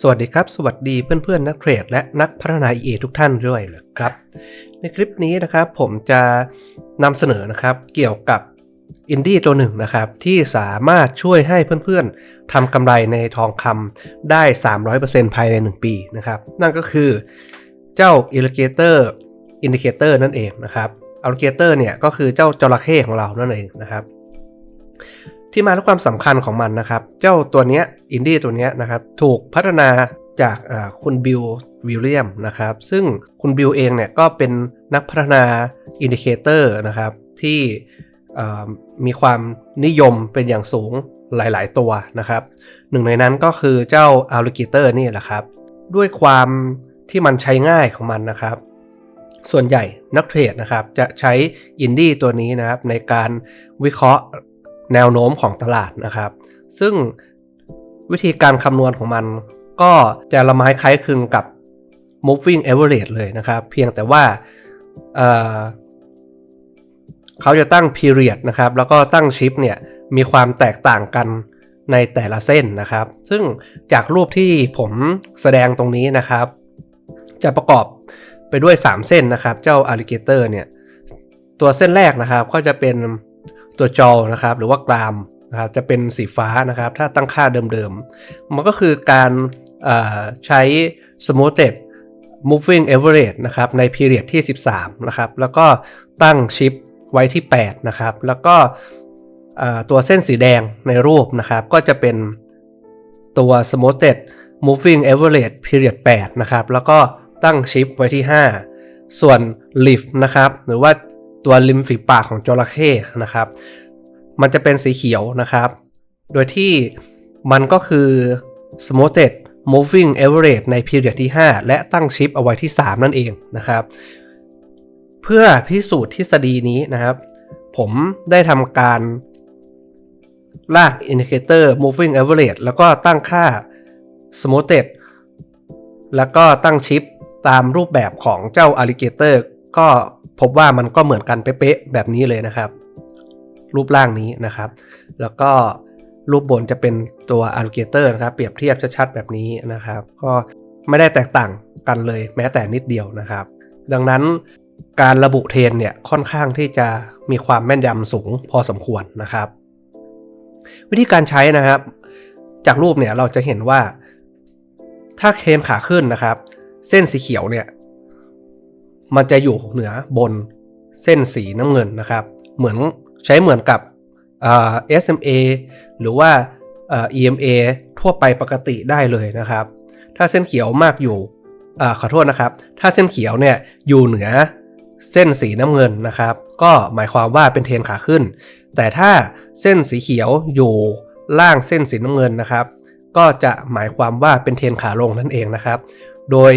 สวัสดีครับ สวัสดีเพื่อนๆ นักเทรด และนักพัฒนา EA ทุกท่านด้วยนะครับ ในคลิปนี้นะครับผมจะนำเสนอนะครับเกี่ยวกับอินดี้ตัวหนึ่งนะครับ ที่สามารถช่วยให้เพื่อนๆทำกำไรในทองคำได้ 300%ภายใน 1 ปีนะครับ นั่นก็คือเจ้า Alligator Indicator นั่นเองนะครับ Alligator เนี่ยก็คือเจ้าจระเข้ของเรานั่นเองนะครับ ที่มาและความสำคัญของมันนะครับ เจ้าตัวเนี้ยอินดี้ตัวเนี้ยนะครับถูกพัฒนาจากคุณบิลวิลเลียมนะครับซึ่งคุณบิลเองเนี่ยก็เป็นนักพัฒนาอินดิเคเตอร์นะครับที่มีความนิยมเป็นอย่างสูงหลาย ๆ ตัวนะครับ หนึ่งในนั้นก็คือเจ้า Alligator นี่แหละครับ ด้วยความที่มันใช้ง่ายของมันนะครับ ส่วนใหญ่นักเทรดนะครับจะใช้อินดี้ตัวนี้นะครับในการวิเคราะห์ แนวโน้มของตลาดนะครับ ซึ่งวิธีการคำนวณของมันก็จะละไม้คล้ายคลึงกับ moving average เลยนะครับ เพียงแต่ว่าเเขาจะตั้ง period นะครับ แล้วก็ตั้ง shift เนี่ยมีความแตกต่างกันในแต่ละเส้นนะครับ ซึ่งจากรูปที่ผมแสดงตรงนี้นะครับ จะประกอบไปด้วย 3 เส้นนะครับ เจ้า alligator เนี่ย ตัวเส้นแรกนะครับก็จะเป็น ตัวจอนะครับหรือว่ากรามนะครับจะเป็นสีฟ้านะครับ ถ้าตั้งค่าเดิมๆ มันก็คือการใช้ smoothed moving average นะครับใน period ที่ 13 นะครับ แล้วก็ตั้งชิปไว้ที่ 8 นะครับ แล้วก็ตัวเส้นสีแดงในรูปนะครับ ก็จะเป็นตัว smoothed moving average period 8 นะครับ แล้วก็ตั้งชิปไว้ที่ 5 ส่วน lift นะครับ หรือว่า ตัวริมฝีปากของจระเข้นะครับ มันจะเป็นสีเขียวนะครับ โดยที่มันก็คือ smoothed moving average ใน period ที่ 5 และตั้งชิปเอาไว้ที่ 3 นั่นเองนะครับ เพื่อพิสูจน์ทฤษฎีนี้นะครับ ผมได้ทำการลาก indicator moving average แล้วก็ตั้งค่า smoothed แล้วก็ตั้งชิปตามรูปแบบของเจ้า alligator ก็ พบว่ามันก็เหมือนกันเป๊ะๆแบบนี้เลยนะครับ รูปร่างนี้นะครับ แล้วก็รูปบนจะเป็นตัว alligator นะครับเปรียบเทียบชัดๆแบบนี้นะครับ ก็ไม่ได้แตกต่างกันเลยแม้แต่นิดเดียวนะครับ ดังนั้นการระบุเทรนเนี่ยค่อนข้างที่จะมีความแม่นยำสูงพอสมควรนะครับ วิธีการใช้นะครับ จากรูปเนี่ยเราจะเห็นว่า ถ้าเทนขาขึ้นนะครับ เส้นสีเขียวเนี่ย มันจะอยู่เหนือบนเส้นสีน้ำเงินนะครับ เหมือนใช้เหมือนกับ SMA หรือว่า EMA ทั่วไปปกติได้เลยนะครับ ถ้าเส้นเขียวมากอยู่อขอโทษนะครับ ถ้าเส้นเขียวเนี่ยอยู่เหนือเส้นสีน้ำเงินนะครับ ก็หมายความว่าเป็นเทรนขาขึ้น แต่ถ้าเส้นสีเขียวอยู่ล่างเส้นสีน้ำเงินนะครับ ก็จะหมายความว่าเป็นเทรนขาลงนั่นเองนะครับ โดย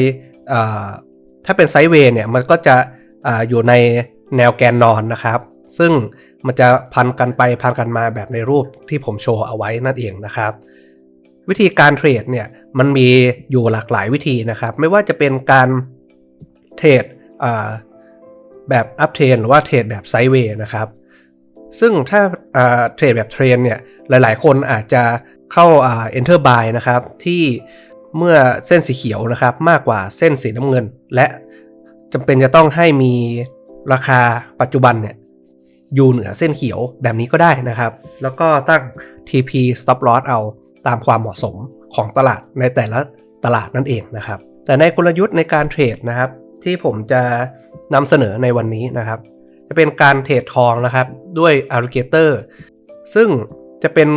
ถ้าเป็นไซด์เวย์เนี่ยมันก็จะออยู่ในแนวแกนนอนนะครับ ซึ่งมันจะพันกันไปพันกันมาแบบในรูปที่ผมโชว์เอาไว้นั่นเองนะครับ วิธีการเทรดเนี่ยมันมีอยู่หลากหลายวิธีนะครับ ไม่ว่าจะเป็นการเทรดแบบอัพเทรนหรือว่าเทรดแบบไซด์เวย์นะครับ ซึ่งถ้าเทรดแบบเทรนเนี่ยหลายๆ คนอาจจะเข้า enter buy นะครับที่เมื่อเส้นสีเขียวนะครับมากกว่าเส้นสีน้ำเงิน และจำเป็นจะต้องให้มีราคาปัจจุบันเนี่ยอยู่เหนือเส้นเขียวแบบนี้ก็ได้นะครับ แล้วก็ตั้ง TP stop loss เอาตามความเหมาะสมของตลาดในแต่ละตลาดนั่นเองนะครับ แต่ในกลยุทธ์ในการเทรดนะครับ ที่ผมจะนำเสนอในวันนี้นะครับ จะเป็นการเทรดทองนะครับด้วย alligator ซึ่งจะเป็น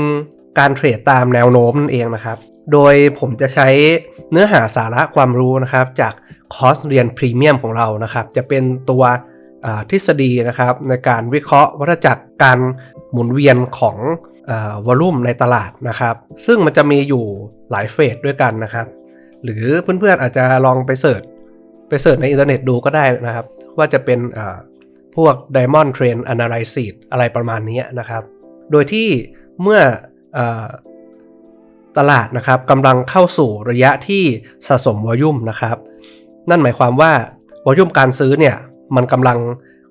การเทรดตามแนวโน้มนั่นเองนะครับ โดยผมจะใช้เนื้อหาสาระความรู้นะครับจาก คอร์สเรียนพรีเมียมของเรานะครับ จะเป็นตัวทฤษฎีนะครับในการวิเคราะห์วัฏจักรการหมุนเวียนของวอลุ่มในตลาดนะครับ ซึ่งมันจะมีอยู่หลายเฟสด้วยกันนะครับ หรือเพื่อนๆอาจจะลองไปเสิร์ชไปเสิร์ชในอินเทอร์เน็ตดูก็ได้นะครับ ว่าจะเป็นพวก Diamond Trend Analysis อะไรประมาณนี้นะครับ โดยที่เมื่อตลาดนะครับกำลังเข้าสู่ระยะที่สะสมวอลุ่มนะครับ นั่นหมายความว่าวอลุ่มการซื้อเนี่ยมันกำลัง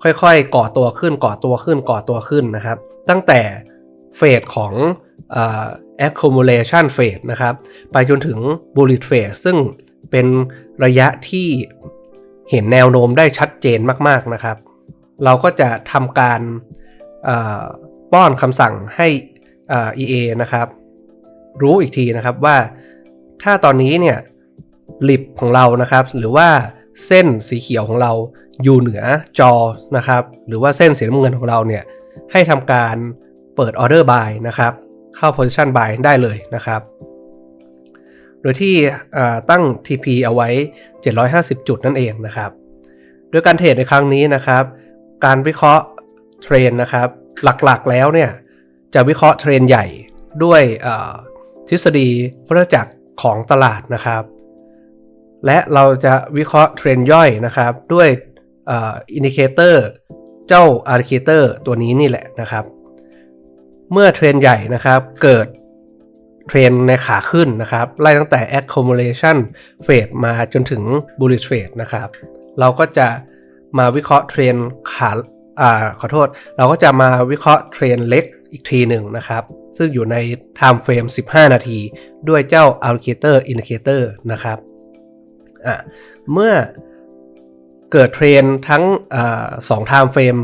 ค่อยๆ ก่อตัวขึ้นก่อตัวขึ้นก่อตัวขึ้นนะครับ ตั้งแต่เฟสของอ accumulation phase นะครับ ไปจนถึง bullet phase ซึ่งเป็นระยะที่เห็นแนวโน้มได้ชัดเจนมากๆนะครับ เราก็จะทำการป้อนคำสั่งให้อ่า EA นะครับ รู้อีกทีนะครับว่าถ้าตอนนี้เนี่ย ลิบของเรานะครับ หรือว่าเส้นสีเขียวของเราอยู่เหนือจอนะครับ หรือว่าเส้นสีน้ำเงินของเราเนี่ยให้ทำการเปิด Order Buy นะครับ เข้า Position Buy ได้เลยนะครับ โดยที่ตั้ง TP เอาไว้ 750 จุดนั่นเองนะครับ โดยการเทรดในครั้งนี้นะครับ การวิเคราะห์เทรนนะครับ หลักๆแล้วเนี่ยจะวิเคราะห์เทรนใหญ่ด้วยทฤษฎีวัฏจักรของตลาดนะครับ และเราจะวิเคราะห์เทรนย่อยนะครับ ด้วยอินดิเคเตอร์เจ้าอาร์เคเตอร์ตัวนี้นี่แหละนะครับ เมื่อเทรนใหญ่นะครับเกิดเทรนในขาขึ้นนะครับ ไล่ตั้งแต่ accumulation phase มาจนถึง bullish phase นะครับ เราก็จะมาวิเคราะห์เทรนขาอ่าขอโทษ เราก็จะมาวิเคราะห์เทรนเล็กอีกทีหนึ่งนะครับ ซึ่งอยู่ใน time frame 15 นาที ด้วยเจ้า alligator indicator นะครับ อะเมื่อเกิดเทรนทั้งอสอง time frame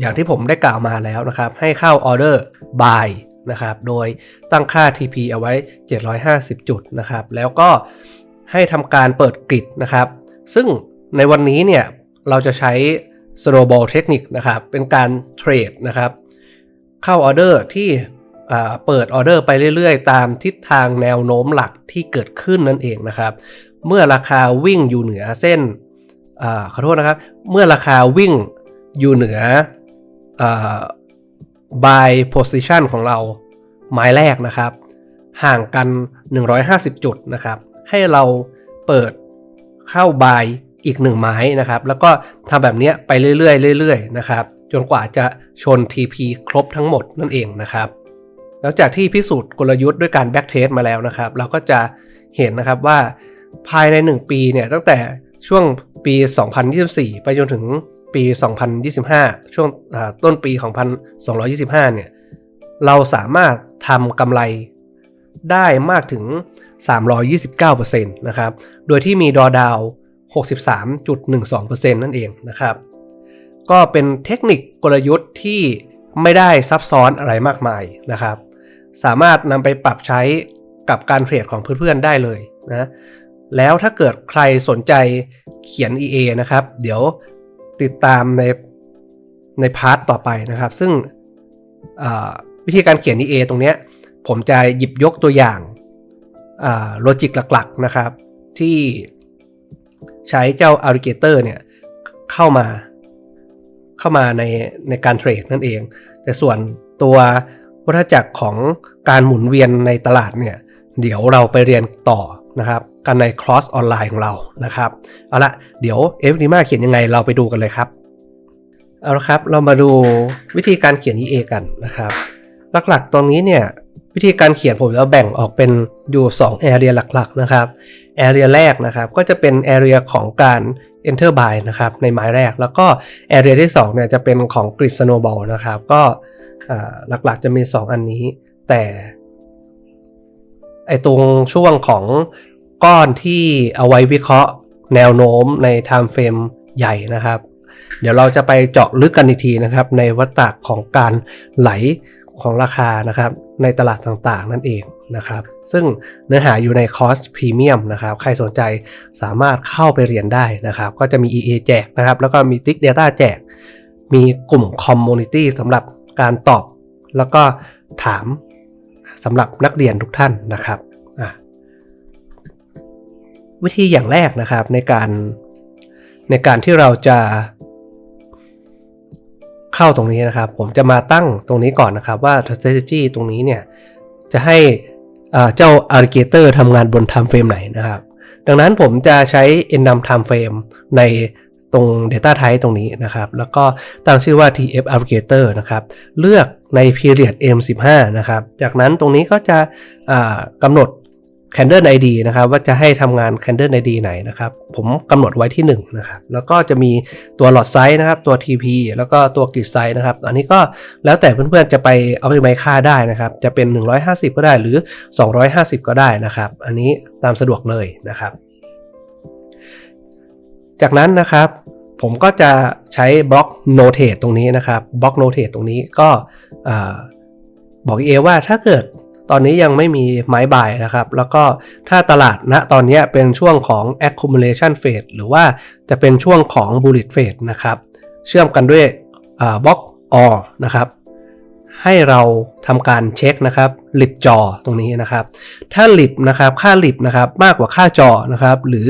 อย่างที่ผมได้กล่าวมาแล้วนะครับ ให้เข้า order buy นะครับ โดยตั้งค่า TP เอาไว้ 750 จุดนะครับ แล้วก็ให้ทำการเปิดกริดนะครับ ซึ่งในวันนี้เนี่ยเราจะใช้ snowball technique นะครับ เป็นการเทรดนะครับ เข้าออเดอร์ที่ เปิดออเดอร์ไปเรื่อยๆ ตามทิศทางแนวโน้มหลักที่เกิดขึ้นนั่นเองนะครับ เมื่อราคาวิ่งอยู่เหนือเส้นอขอโทษนะครับ เมื่อราคาวิ่งอยู่เหนืออา buy position ของเราไม้แรกนะครับ ห่างกัน 150 จุดนะครับ ให้เราเปิดเข้า buy อีกหนึ่งไม้นะครับ แล้วก็ทำแบบนี้ไปเรื่อยๆเรื่อยๆนะครับ จนกว่าจะชน TP ครบทั้งหมดนั่นเองนะครับ แล้วจากที่พิสูจน์กลยุทธ์ด้วยการแบ็กเทสมาแล้วนะครับ เราก็จะเห็นนะครับว่าภายใน 1 ปีเนี่ยตั้งแต่ช่วงปี 2024 ไปจนถึงปี 2025 ช่วงอ่าต้นปีของ2225 เนี่ย เราสามารถทำกำไรได้มากถึง 329%นะครับ โดยที่มีดอดาว 63.12%นั่นเองนะครับ ก็เป็นเทคนิคกลยุทธ์ที่ไม่ได้ซับซ้อนอะไรมากมายนะครับ สามารถนำไปปรับใช้กับการเทรดของเพื่อนๆได้เลยนะแล้วถ้าเกิดใครสนใจเขียน EA นะครับ เดี๋ยวติดตามในในพาร์ทต่อไปนะครับ ซึ่งวิธีการเขียน EA ตรงนี้ผมจะหยิบยกตัวอย่างโลจิกหลักๆนะครับ ที่ใช้เจ้า Alligator เนี่ยเข้ามาเข้ามาในในการเทรดนั่นเอง แต่ส่วนตัว วัฏจักรของการหมุนเวียนในตลาดเนี่ยเดี๋ยวเราไปเรียนต่อนะครับกันในคลอสออนไลน์ของเรานะครับเอาละเดี๋ยวเอฟนีมาเขียนยังไงเราไปดูกันเลยครับเอาละครับเรามาดูวิธีการเขียน EA กันนะครับ หลักๆตรงนี้เนี่ย วิธีการเขียนผมจะแบ่งออกเป็นอยู่2 area หลักๆนะครับ area แรกนะครับก็จะเป็น area ของการ enter by นะครับในไม้แรกแล้วก็ area ที่2เนี่ยจะเป็นของ grid snowball นะครับ ก็หลักๆจะมี 2 อันนี้ แต่ไอตรงช่วงของก้อนที่เอาไว้วิเคราะห์แนวโน้มใน time frame ใหญ่นะครับ เดี๋ยวเราจะไปเจาะลึกกันอีกทีนะครับ ในวัฏฏะของการไหล ของราคานะครับในตลาดต่างๆ นั่นเองนะครับ ซึ่งเนื้อหาอยู่ในคอร์สพรีเมียมนะครับใครสนใจสามารถเข้าไปเรียนได้นะครับ ก็จะมี EA แจกนะครับ แล้วก็มี Tick Data แจก มีกลุ่มคอมมูนิตี้สำหรับการตอบ แล้วก็ถามสำหรับนักเรียนทุกท่านนะครับ วิธีอย่างแรกนะครับในการในการที่เราจะ เข้าตรงนี้นะครับ ผมจะมาตั้งตรงนี้ก่อนนะครับว่า strategy ตรงนี้เนี่ยจะให้เจ้า alligator ทำงานบน time frame ไหนนะครับ ดังนั้นผมจะใช้ enum time frame ในตรง data type ตรงนี้นะครับ แล้วก็ตั้งชื่อว่า tf alligator นะครับ เลือกใน period m15 นะครับ จากนั้นตรงนี้ก็จะกำหนด Candle ID นะครับว่าจะให้ทำงาน Candle ID ไหนนะครับ ผมกำหนดไว้ที่1นะครับแล้วก็จะมีตัวหลอดไซส์นะครับตัว TP แล้วก็ตัวกริดไซส์นะครับอันนี้ก็แล้วแต่เพื่อนๆจะไปเอาไปไมค่าได้นะครับ จะเป็น 150 ก็ได้หรือ 250 ก็ได้นะครับ อันนี้ตามสะดวกเลยนะครับ จากนั้นนะครับผมก็จะใช้บล็อก notate ตรงนี้นะครับบล็อก notate ตรงนี้ก็บอก EA ว่าถ้าเกิด ตอนนี้ยังไม่มีไม้บ่ายนะครับ แล้วก็ถ้าตลาดณตอนนี้เป็นช่วงของ accumulation phase หรือว่าจะเป็นช่วงของ bullish phase นะครับ เชื่อมกันด้วยบล็อก or นะครับ ให้เราทำการเช็คนะครับลิบจอตรงนี้นะครับ ถ้าลิบนะครับค่าลิบนะครับมากกว่าค่าจอนะครับ หรือ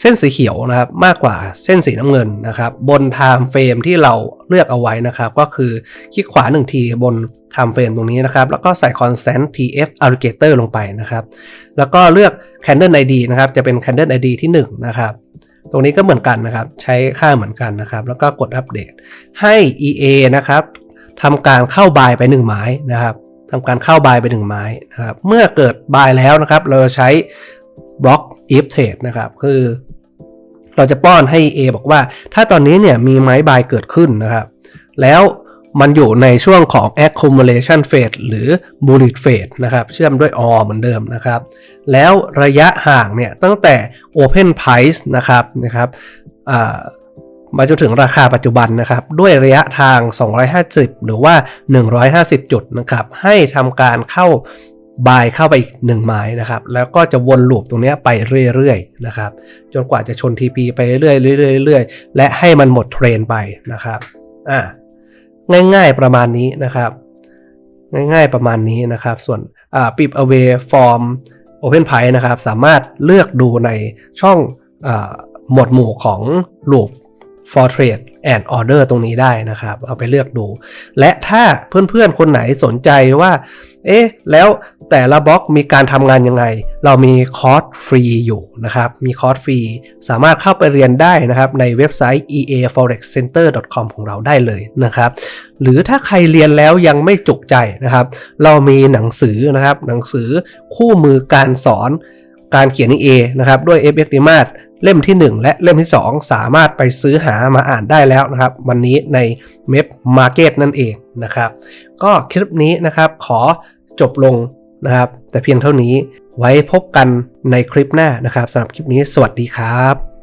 เส้นสีเขียวนะครับมากกว่าเส้นสีน้ำเงินนะครับ บน time frame ที่เราเลือกเอาไว้นะครับ ก็คือคลิกขวา 1 ทีบน time frame ตรงนี้นะครับ แล้วก็ใส่ constant tf alligator ลงไปนะครับ แล้วก็เลือก candle id นะครับ จะเป็น candle id ที่1นะครับตรงนี้ก็เหมือนกันนะครับ ใช้ค่าเหมือนกันนะครับ แล้วก็กดอัปเดตให้ EA นะครับทำการเข้าบายไป1ไม้นะครับทำการเข้าบายไป1ไม้นะครับ เมื่อเกิดบายแล้วนะครับ เราใช้ if trade นะครับคือเราจะป้อนให้ A บอกว่า ถ้าตอนนี้เนี่ยมีไม้บายเกิดขึ้นนะครับ แล้วมันอยู่ในช่วงของ accumulation phase หรือ bullish phase นะครับ เชื่อมด้วย OR เหมือนเดิมนะครับ แล้วระยะห่างเนี่ยตั้งแต่ open price นะครับนะครับมาจนถึงราคาปัจจุบันนะครับ ด้วยระยะทาง 250 หรือว่า 150 จุดนะครับ ให้ทำการเข้า บายเข้าไปอีก1ไม้นะครับ แล้วก็จะวนลูปตรงนี้ไปเรื่อยๆนะครับ จนกว่าจะชน TP ไปเรื่อยๆเรื่อยๆเรื่อยๆและให้มันหมดเทรนไปนะครับอ่าง่ายๆประมาณนี้นะครับ ง่ายๆประมาณนี้นะครับ ส่วนปิบ away from open price นะครับ สามารถเลือกดูในช่องอหมวดหมู่ของ loop for trade and order ตรงนี้ได้นะครับ เอาไปเลือกดู และถ้าเพื่อนๆ คนไหนสนใจว่า เอ๊ะ แล้ว แต่ละบล็อกมีการทำงานยังไง เรามีคอร์สฟรีอยู่นะครับ มีคอร์สฟรี สามารถเข้าไปเรียนได้นะครับในเว็บไซต์ eaforexcenter.com ของเราได้เลยนะครับ หรือถ้าใครเรียนแล้วยังไม่จุกใจนะครับ เรามีหนังสือนะครับ หนังสือคู่มือการสอนการเขียน EA นะครับด้วย FX d i m a t เล่มที่ 1 และเล่มที่ 2 สามารถไปซื้อหามาอ่านได้แล้วนะครับ วันนี้ในเม็บมาร์เก็ตนั่นเองนะครับ ก็คลิปนี้นะครับขอจบลง นะครับ แต่เพียงเท่านี้ไว้พบกันในคลิปหน้านะครับสำหรับคลิปนี้สวัสดีครับ